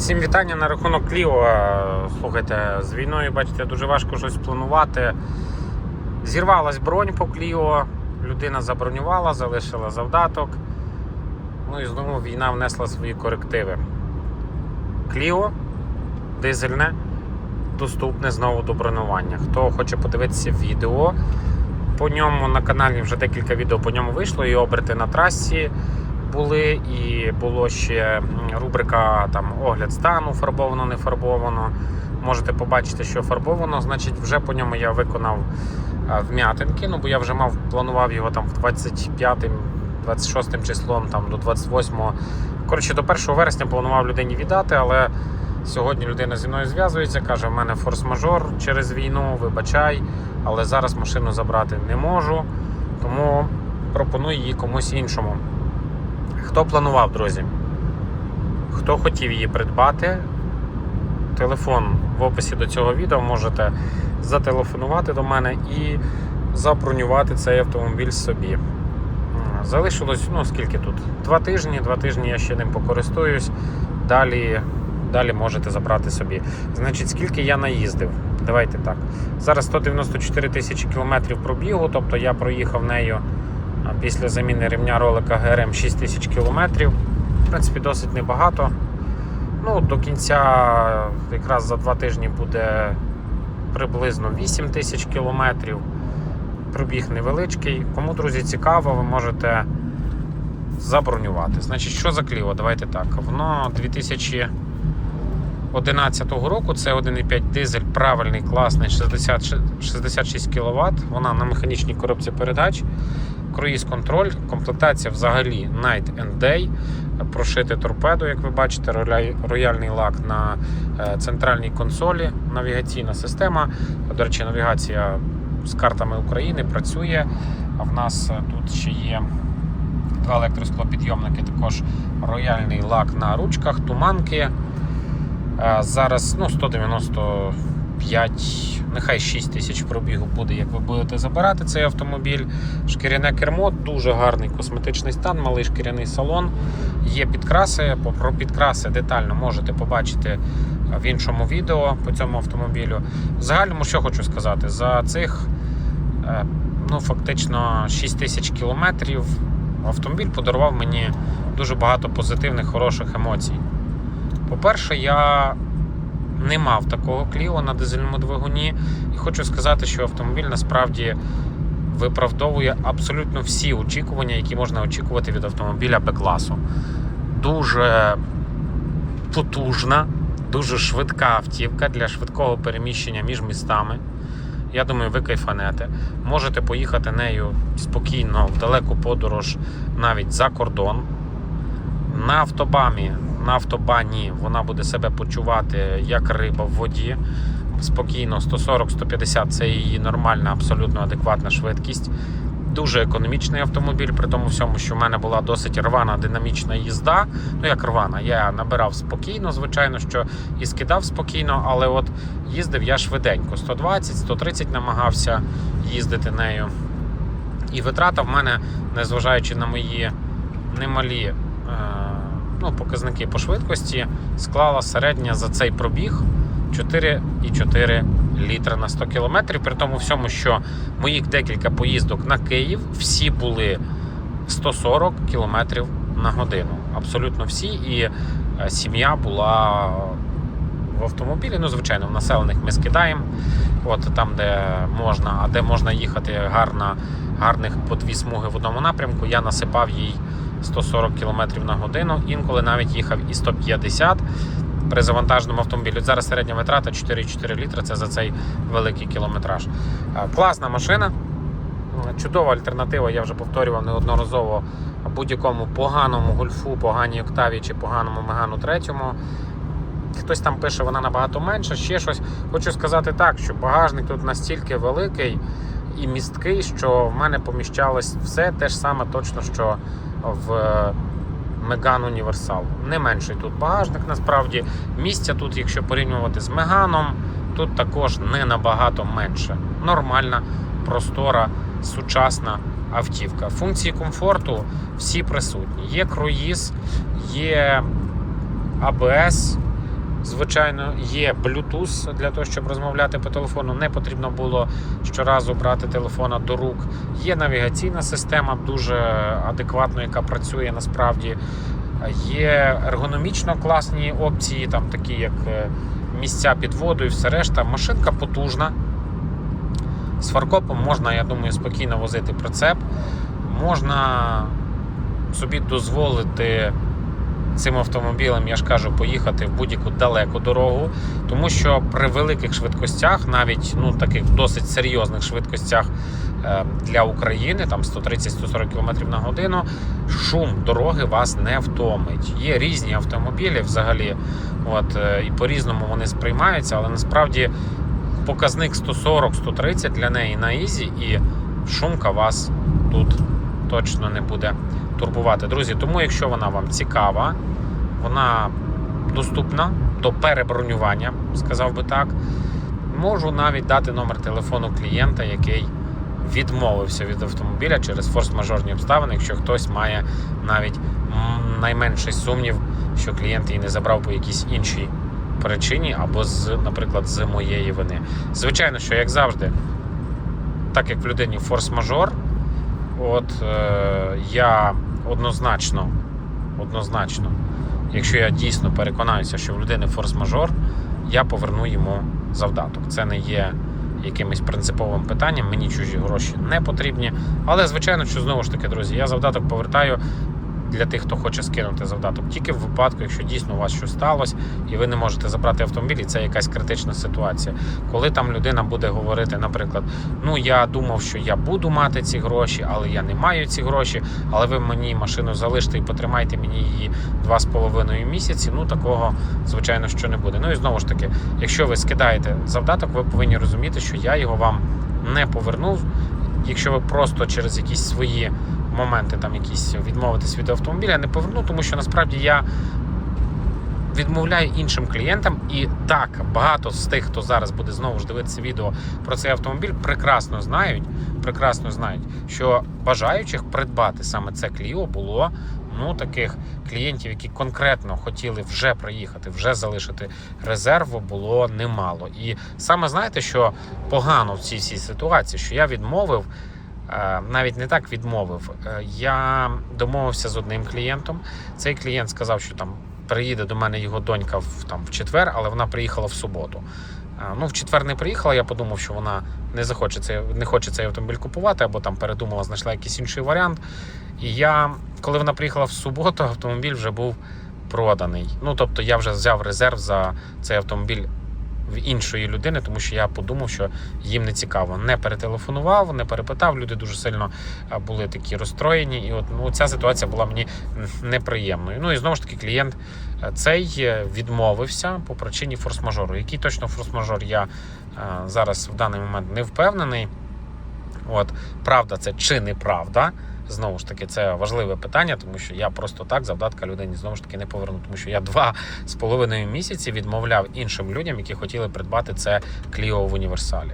Всім вітання на рахунок Кліо. Слухайте, з війною, бачите, дуже важко щось планувати. Зірвалась бронь по Кліо, людина забронювала, залишила завдаток. Ну і знову війна внесла свої корективи. Кліо дизельне, доступне знову до бронювання. Хто хоче подивитися відео, по ньому на каналі вже декілька відео по ньому вийшло, і оберти на трасі були, і було ще рубрика там огляд стану, фарбовано, не фарбовано. Можете побачити, що фарбовано. Значить, вже по ньому я виконав вм'ятинки. Ну, бо я вже мав, планував його там в 25-м, 26 числом, там до 28-го. Коротше, до 1 вересня планував людині віддати, але сьогодні людина зі мною зв'язується, каже: в мене форс-мажор через війну, вибачай, але зараз машину забрати не можу. Тому пропоную її комусь іншому. Хто планував, друзі? Хто хотів її придбати? Телефон в описі до цього відео можете зателефонувати до мене і забронювати цей автомобіль собі. Залишилось, ну скільки тут? Два тижні, два тижні я ще ним покористуюсь. Далі, далі можете забрати собі. Значить, скільки я наїздив? Давайте так. Зараз 194 тисячі кілометрів пробігу, тобто я проїхав нею після заміни ремня ролика ГРМ 6 тисяч кілометрів. В принципі, досить небагато. Ну, до кінця, якраз за два тижні буде приблизно 8 тисяч кілометрів. Пробіг невеличкий. Кому, друзі, цікаво, ви можете забронювати. Значить, що за кліво? Давайте так. Воно 2011 року. Це 1,5 дизель, правильний, класний, 60, 66 кВт. Вона на механічній коробці передач. Круїз контроль, комплектація взагалі Night and Day. Прошити торпеду, як ви бачите, рояльний лак на е, центральній консолі, навігаційна система. До речі, навігація з картами України працює. А в нас е, тут ще є два електросклопідйомники, також рояльний лак на ручках, туманки. Е, Зараз ну, 195, нехай 6 тисяч пробігу буде, як ви будете забирати цей автомобіль. Шкіряне кермо, дуже гарний косметичний стан, малий шкіряний салон. Є підкраси. Про підкраси детально можете побачити в іншому відео по цьому автомобілю. В загальному, що хочу сказати, за цих е, ну, фактично 6 тисяч кілометрів автомобіль подарував мені дуже багато позитивних, хороших емоцій. По-перше, я не мав такого кліо на дизельному двигуні, і хочу сказати, що автомобіль насправді виправдовує абсолютно всі очікування, які можна очікувати від автомобіля Б-класу. Дуже потужна, дуже швидка автівка для швидкого переміщення між містами. Я думаю, ви кайфанете. Можете поїхати нею спокійно в далеку подорож навіть за кордон. На автобамі, на автобані вона буде себе почувати як риба в воді. Спокійно, 140-150 це її нормальна, абсолютно адекватна швидкість. Дуже економічний автомобіль, при тому всьому, що в мене була досить рвана динамічна їзда. Ну як рвана, я набирав спокійно, звичайно, що і скидав спокійно, але от їздив я швиденько. 120-130 намагався їздити нею. І витрата в мене, незважаючи на мої немалі е, ну, показники по швидкості, склала середня за цей пробіг 4,4 літра на 100 км. При тому всьому, що моїх декілька поїздок на Київ всі були 140 км на годину. Абсолютно всі. І е, сім'я була в автомобілі. Ну, звичайно, в населених ми скидаємо. От там, де можна, а де можна їхати гарна, гарних по дві смуги в одному напрямку, я насипав їй 140 км на годину, інколи навіть їхав і 150 при завантаженому автомобілі. Зараз середня витрата 4,4 літра. Це за цей великий кілометраж. Класна машина. Чудова альтернатива, я вже повторював неодноразово будь-якому поганому гольфу, поганій октаві чи поганому мегану третьому. Хтось там пише, вона набагато менша, ще щось. Хочу сказати так, що багажник тут настільки великий і місткий, що в мене поміщалось все те ж саме точно, що в Меган Універсал. Не менший тут багажник, насправді. Місця тут, якщо порівнювати з Меганом, тут також не набагато менше. Нормальна, простора, сучасна автівка. Функції комфорту всі присутні. Є круїз, є АБС, Звичайно, є Bluetooth для того, щоб розмовляти по телефону. Не потрібно було щоразу брати телефона до рук. Є навігаційна система, дуже адекватно, яка працює насправді. Є ергономічно класні опції, там такі як е, місця під воду і все решта. Машинка потужна. З фаркопом можна, я думаю, спокійно возити прицеп. Можна собі дозволити цим автомобілем, я ж кажу, поїхати в будь-яку далеку дорогу, тому що при великих швидкостях, навіть ну таких досить серйозних швидкостях е, для України, там 130-140 км на годину, шум дороги вас не втомить. Є різні автомобілі взагалі, от е, і по-різному вони сприймаються, але насправді показник 140-130 для неї на ізі, і шумка вас тут точно не буде турбувати. Друзі, тому якщо вона вам цікава, вона доступна до перебронювання, сказав би так. Можу навіть дати номер телефону клієнта, який відмовився від автомобіля через форс-мажорні обставини, якщо хтось має навіть найменший сумнів, що клієнт її не забрав по якійсь іншій причині або з, наприклад, з моєї вини. Звичайно, що як завжди, так як в людині форс-мажор, от е, я однозначно, однозначно, якщо я дійсно переконаюся, що в людини форс-мажор, я поверну йому завдаток. Це не є якимось принциповим питанням, мені чужі гроші не потрібні. Але, звичайно, що знову ж таки, друзі, я завдаток повертаю для тих, хто хоче скинути завдаток, тільки в випадку, якщо дійсно у вас щось сталося, і ви не можете забрати автомобіль, і це якась критична ситуація. Коли там людина буде говорити, наприклад, ну я думав, що я буду мати ці гроші, але я не маю ці гроші, але ви мені машину залиште і потримайте мені її два з половиною місяці. Ну такого звичайно що не буде. Ну і знову ж таки, якщо ви скидаєте завдаток, ви повинні розуміти, що я його вам не повернув. Якщо ви просто через якісь свої моменти там якісь відмовитись від автомобіля, не поверну, тому що насправді я відмовляю іншим клієнтам, і так багато з тих, хто зараз буде знову ж дивитися відео про цей автомобіль, прекрасно знають, прекрасно знають, що бажаючих придбати саме це Кліо було. Ну, таких клієнтів, які конкретно хотіли вже приїхати, вже залишити резерву, було немало. І саме знаєте, що погано в цій всій ситуації, що я відмовив. Е, Навіть не так відмовив. Е, Я домовився з одним клієнтом. Цей клієнт сказав, що там приїде до мене його донька в там в четвер, але вона приїхала в суботу. Е, Ну, в четвер не приїхала. Я подумав, що вона не захоче цей, не хоче цей автомобіль купувати, або там передумала, знайшла якийсь інший варіант. І я, коли вона приїхала в суботу, автомобіль вже був проданий. Ну тобто я вже взяв резерв за цей автомобіль в іншої людини, тому що я подумав, що їм не цікаво. Не перетелефонував, не перепитав. Люди дуже сильно були такі розстроєні. І от ну, ця ситуація була мені неприємною. Ну і знову ж таки, клієнт е, цей е, відмовився по причині форс-мажору. Який точно форс-мажор я е, зараз в даний момент не впевнений. От правда, це чи неправда. Знову ж таки, це важливе питання, тому що я просто так завдатка людині знову ж таки не поверну. Тому що я два з половиною місяці відмовляв іншим людям, які хотіли придбати це Clio в універсалі.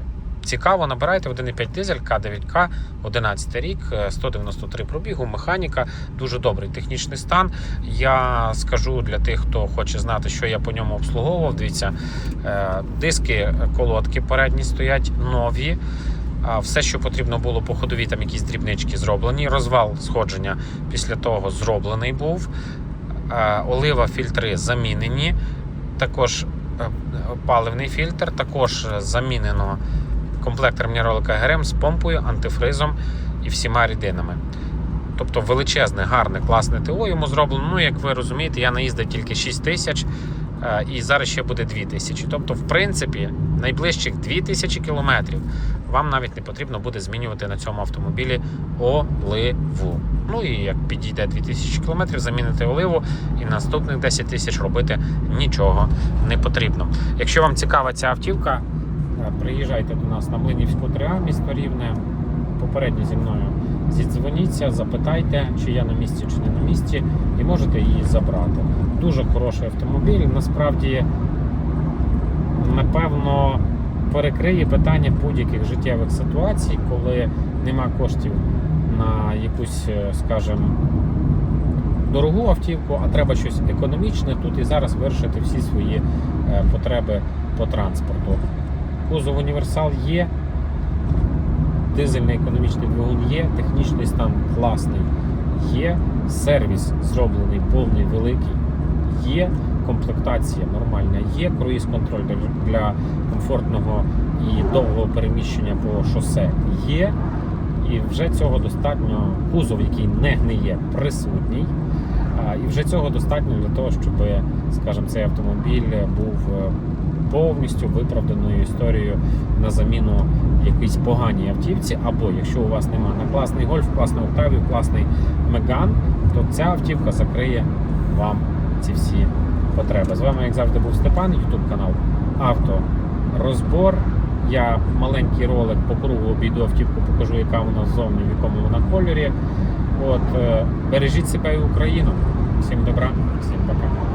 Цікаво, набирайте 1,5 дизель К9К, 11 рік, е, 193 пробігу, механіка, дуже добрий технічний стан. Я скажу для тих, хто хоче знати, що я по ньому обслуговував. Дивіться, е, диски, колодки передні стоять нові. Все, що потрібно було по ходові, там якісь дрібнички зроблені. Розвал сходження після того зроблений був. Олива фільтри замінені. Також е, паливний фільтр, також замінено комплект термінаролика ГРМ з помпою, антифризом і всіма рідинами. Тобто величезне, гарне, класне ТО йому зроблено. Ну, як ви розумієте, я наїздив тільки 6 тисяч е, і зараз ще буде 2 тисячі. Тобто, в принципі, найближчих 2 тисячі кілометрів вам навіть не потрібно буде змінювати на цьому автомобілі оливу. Ну і як підійде 2000 км, замінити оливу і наступних 10 тисяч робити нічого не потрібно. Якщо вам цікава ця автівка, е, приїжджайте до нас на Млинівську 3А, місто Рівне. Попередньо зі мною зідзвоніться, запитайте, чи я на місці, чи не на місці, і можете її забрати. Дуже хороший автомобіль. Насправді, напевно, перекриє питання будь-яких життєвих ситуацій, коли нема коштів на якусь, е, скажімо, дорогу автівку, а треба щось економічне тут і зараз вирішити всі свої е, потреби по транспорту. Кузов універсал є, дизельний економічний двигун є, технічний стан класний є, сервіс зроблений повний великий є, комплектація нормальна є, круїз-контроль для- комфортного і довгого переміщення по шосе є. І вже цього достатньо. Кузов, який не гниє, присутній. І вже цього достатньо для того, щоб, скажімо, цей автомобіль був е, повністю виправданою історією на заміну якійсь поганій автівці. Або якщо у вас немає на класний гольф, класний Октавію, класний Меган, то ця автівка закриє вам ці всі потреби. З вами, як завжди, був Степан, YouTube канал Авторозбор. Я маленький ролик по кругу обійду автівку, покажу, яка вона ззовні, в якому вона кольорі. От, е, бережіть себе і Україну. Всім добра, всім пока.